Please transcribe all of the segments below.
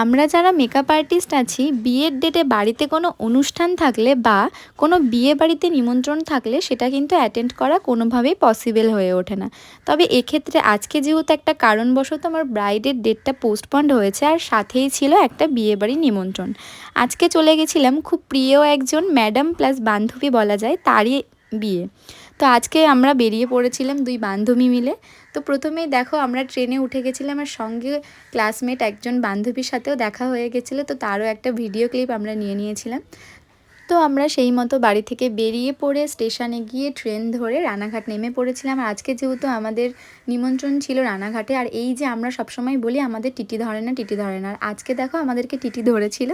আমরা যারা makeup artist আছি, বিয়ের ডেটে বাড়িতে কোনো অনুষ্ঠান থাকলে বা কোনো বিয়ে বাড়িতে নিমন্ত্রণ থাকলে সেটা কিন্তু অ্যাটেন্ড করা কোনোভাবেই পসিবল হয়ে ওঠে না। তবে এক্ষেত্রে আজকে যেহেতু একটা কারণবশত আমার ব্রাইডের ডেটটা পোস্টপন্ড হয়েছে আর সাথেই ছিল একটা বিয়ে বাড়ি নিমন্ত্রণ। আজকে চলে গেছিলাম খুব প্রিয় একজন ম্যাডাম প্লাস বান্ধবী বলা যায়, তারই বিয়ে। তো আজকে আমরা বেরিয়ে পড়েছিলাম দুই বান্ধবী মিলে। তো প্রথমেই দেখো আমরা ট্রেনে উঠে গেছিলাম আর সঙ্গে ক্লাসমেট একজন বান্ধবীর সাথেও দেখা হয়ে গেছিল, তো তারও একটা ভিডিও ক্লিপ আমরা নিয়ে নিয়েছিলাম। তো আমরা সেই মতো বাড়ি থেকে বেরিয়ে পড়ে স্টেশনে গিয়ে ট্রেন ধরে রানাঘাট নেমে পড়েছিলাম। আজকে যেহেতু আমাদের নিমন্ত্রণ ছিল রানাঘাটে, আর এই যে আমরা সবসময় বলি আমাদের টিটি ধরে না, টিটি ধরে না। আর আজকে দেখো আমাদেরকে টিটি ধরেছিল।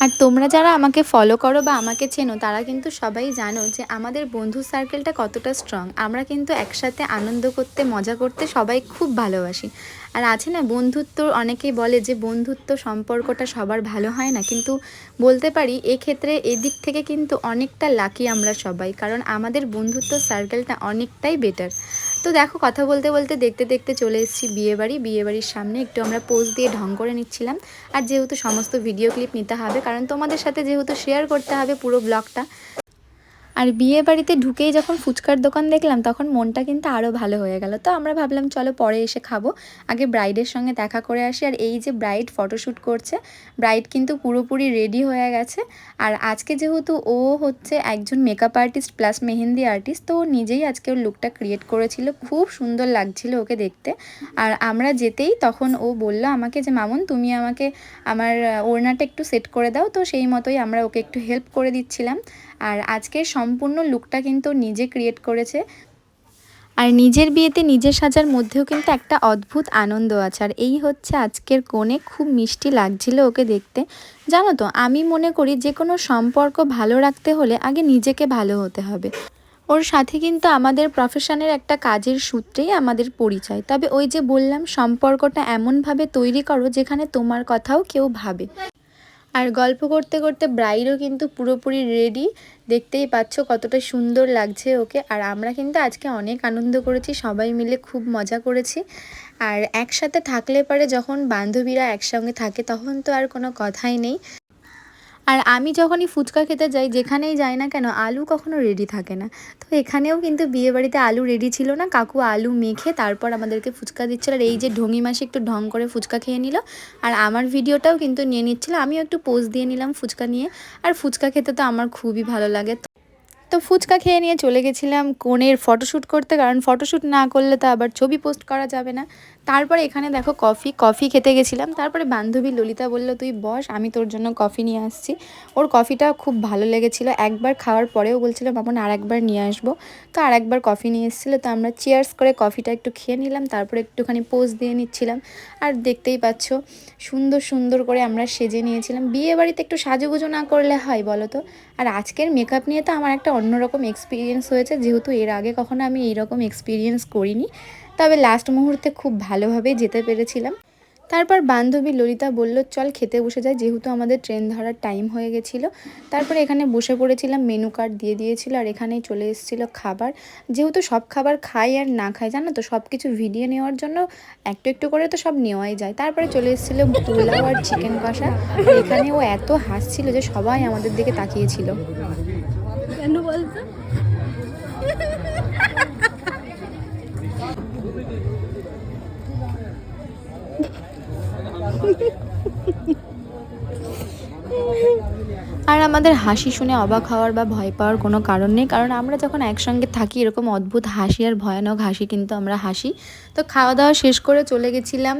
আর তোমরা যারা আমাকে ফলো করো বা আমাকে চেনো, তারা কিন্তু সবাই জানো যে আমাদের বন্ধু সার্কেলটা কতটা স্ট্রং আমরা কিন্তু একসাথে আনন্দ করতে, মজা করতে সবাই খুব ভালোবাসি। আর আছে না, বন্ধুত্ব, অনেকেই বলে যে বন্ধুত্ব সম্পর্কটা সবার ভালো হয় না। কিন্তু বলতে পারি, এক্ষেত্রে এদিক থেকে কিন্তু অনেকটা লাকি আমরা সবাই। কারণ আমাদের বন্ধুত্ব সার্কেলটা অনেকটাই বেটার তো দেখো কথা বলতে বলতে দেখতে দেখতে চলে এসেছি বিয়েবাড়ি বিয়েবাড়ির সামনে একটু আমরা পোজ দিয়ে ঢং করে নিচ্ছিলাম। আর যেহেতু সমস্ত ভিডিও ক্লিপ নিতে হবে, কারণ তোমাদের সাথে যেহেতু শেয়ার করতে হবে পুরো ব্লগটা আর বিয়ে বাড়িতে ঢুকেই যখন ফুচকার দোকান দেখলাম, তখন মনটা কিন্তু আরও ভালো হয়ে গেল। তো আমরা ভাবলাম, চলো পরে এসে খাব। আগে ব্রাইডের সঙ্গে দেখা করে আসি। আর এই যে ব্রাইড ফটোশ্যুট করছে ব্রাইড কিন্তু পুরোপুরি রেডি হয়ে গেছে। আর আজকে যেহেতু ও হচ্ছে একজন makeup artist plus mehendi artist তো নিজেই আজকে ওর লুকটা ক্রিয়েট করেছিল। খুব সুন্দর লাগছিল ওকে দেখতে। আর আমরা যেতেই তখন ও বলল আমাকে যে, মামুন, তুমি আমাকে আমার ওড়নাটা একটু সেট করে দাও। তো সেই মতোই আমরা ওকে একটু হেল্প করে দিচ্ছিলাম। আর আজকের সম্পূর্ণ লুকটা কিন্তু নিজে ক্রিয়েট করেছে। আর নিজের বিয়েতে নিজের সাজার মধ্যেও কিন্তু একটা অদ্ভুত আনন্দ আছে। আর এই হচ্ছে আজকের কোণে খুব মিষ্টি লাগছিল ওকে দেখতে। জানো তো, আমি মনে করি যে কোনো সম্পর্ক ভালো রাখতে হলে আগে নিজেকে ভালো হতে হবে। ওর সাথে কিন্তু আমাদের প্রফেশনের একটা কাজের সূত্রেই আমাদের পরিচয়। তবে ওই যে বললাম, সম্পর্কটা এমনভাবে তৈরি করো যেখানে তোমার কথাও কেউ ভাবে। আর গল্প করতে করতে ব্রাইডও কিন্তু পুরোপুরি রেডি দেখতেই পাচ্ছ কতটা সুন্দর লাগছে ওকে। আর আমরা কিন্তু আজকে অনেক আনন্দ করেছি, সবাই মিলে খুব মজা করেছি। আর একসাথে থাকলে পরে যখন বান্ধবীরা একসঙ্গে থাকে তখন তো আর কোনো কথাই নেই। আর আমি যখনই ফুচকা খেতে যাই, যেখানেই যাই না কেন, আলু কখনো রেডি থাকে না। তো এখানেও কিন্তু বিয়েবাড়িতে আলু রেডি ছিল না, কাকু আলু মেখে তারপর আমাদেরকে ফুচকা দিচ্ছিল। আর এই যে ঢঙ্গি মাসে একটু ঢং করে ফুচকা খেয়ে নিল, আর আমার ভিডিওটাও কিন্তু নিয়ে নিচ্ছিল। আমিও একটু পোজ দিয়ে নিলাম ফুচকা নিয়ে। আর ফুচকা খেতে তো আমার খুবই ভালো লাগে। তো ফুচকা খেয়ে নিয়ে চলে গেছিলাম কোণের ফটোশ্যুট করতে, কারণ ফটোশ্যুট না করলে তো আবার ছবি পোস্ট করা যাবে না। তারপরে এখানে দেখো কফি কফি খেতে গেছিলাম। তারপরে বান্ধবী ললিতা বলল, তুই বস, আমি তোর জন্য কফি নিয়ে আসছি। ওর কফিটা খুব ভালো লেগেছিলো। একবার খাওয়ার পরেও বলছিল মামন আর একবার নিয়ে আসব। তো আর একবার কফি নিয়ে এসেছিল। তো আমরা চেয়ার্স করে কফিটা একটু খেয়ে নিলাম। তারপরে একটুখানি পোজ দিয়ে নিচ্ছিলাম। আর দেখতেই পাচ্ছ, সুন্দর সুন্দর করে আমরা সেজে নিয়েছিলাম। বিয়ে বাড়িতে একটু সাজুগুজু না করলে হয় বলো তো? আর আজকের মেকআপ নিয়ে তো আমার একটা অন্যরকম এক্সপিরিয়েন্স হয়েছে। যেহেতু এর আগে কখনো আমি এইরকম এক্সপিরিয়েন্স করিনি। তবে লাস্ট মুহূর্তে খুব ভালোভাবেই যেতে পেরেছিলাম। তারপর বান্ধবী ললিতা বলল, চল খেতে বসে যাই, যেহেতু আমাদের ট্রেন ধরার টাইম হয়ে গেছিল। তারপরে এখানে বসে পড়েছিলাম মেনু কার্ড দিয়ে দিয়েছিল আর এখানেই চলে এসেছিল খাবার। যেহেতু সব খাবার খাই আর না খাই, জানো তো সব কিছু ভিডিও নেওয়ার জন্য একটু একটু করে তো সব নেওয়াই যায়। তারপরে চলে এসেছিল পোলাও আর চিকেন কষা। এখানে ও এত হাসছিল যে সবাই আমাদের দিকে তাকিয়েছিল। কেন বলতো? আর আমাদের হাসি শুনে অবাক হওয়ার বা ভয় পাওয়ার কোনো কারণ নেই, কারণ আমরা যখন একসঙ্গে থাকি এরকম অদ্ভুত হাসি আর ভয়ানক হাসি কিন্তু আমরা হাসি। তো খাওয়া দাওয়া শেষ করে চলে গেছিলাম।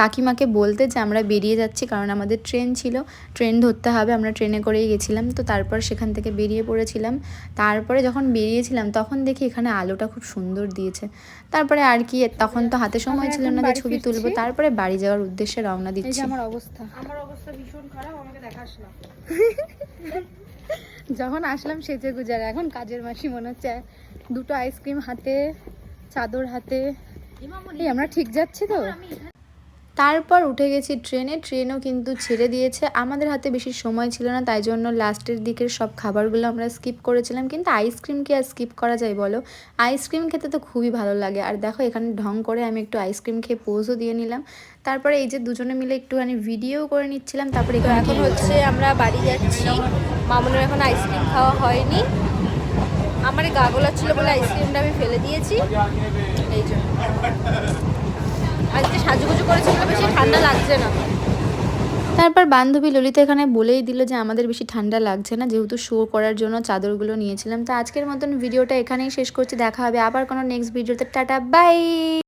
কাকিমাকে বলতে যে আমরা বেরিয়ে যাচ্ছি কারণ আমাদের ট্রেন ছিল। ট্রেন ধরতে হবে আমরা ট্রেনে করেই গেছিলাম। তো তারপর সেখান থেকে বেরিয়ে পড়েছিলাম। তারপরে যখন বেরিয়েছিলাম তখন দেখি এখানে আলোটা খুব সুন্দর দিয়েছে। তারপরে আর কি তখন তো হাতে সময় ছিল না যে ছবি তুলবো। তারপরে বাড়ি যাওয়ার উদ্দেশ্যে রওনা দিচ্ছি। আমার অবস্থা। আমার অবস্থা ভীষণ খারাপ আমাকে দেখাস না। যখন আসলাম সেজে গুজার এখন কাজের মাসি মনে হচ্ছে দুটো আইসক্রিম হাতে চাদর হাতে এই আমরা ঠিক যাচ্ছি তো? তারপর উঠে গেছি ট্রেনে। ট্রেনও কিন্তু ছেড়ে দিয়েছে। আমাদের হাতে বেশি সময় ছিল না তাই জন্য লাস্টের দিকের সব খাবারগুলো আমরা স্কিপ করেছিলাম। কিন্তু আইসক্রিম কি আর স্কিপ করা যায় বলো? আইসক্রিম খেতে তো খুবই ভালো লাগে। আর দেখো এখানে ঢং করে আমি একটু আইসক্রিম খেয়ে পোজও দিয়ে নিলাম। তারপরে এই যে দুজনে মিলে একটুখানি ভিডিও করে নিচ্ছিলাম। তারপরে এখন হচ্ছে আমরা বাড়ি যাচ্ছি। মামুনের এখন আইসক্রিম খাওয়া হয়নি। আমার গা গোলা ছিল বলে আইসক্রিমটা আমি ফেলে দিয়েছি। এই জন্য আজকে সাজুগুজু করেছি বলে বেশি ঠান্ডা লাগছে না। তারপর বান্ধবী ললিতা এখানে বলেই দিল যে আমাদের বেশি ঠান্ডা লাগছে না, যেহেতু শো করার জন্য চাদরগুলো নিয়েছিলাম। তো আজকের মতন ভিডিওটা এখানেই শেষ করছি। দেখা হবে আবার কোনো নেক্সট ভিডিওতে টাটা বাই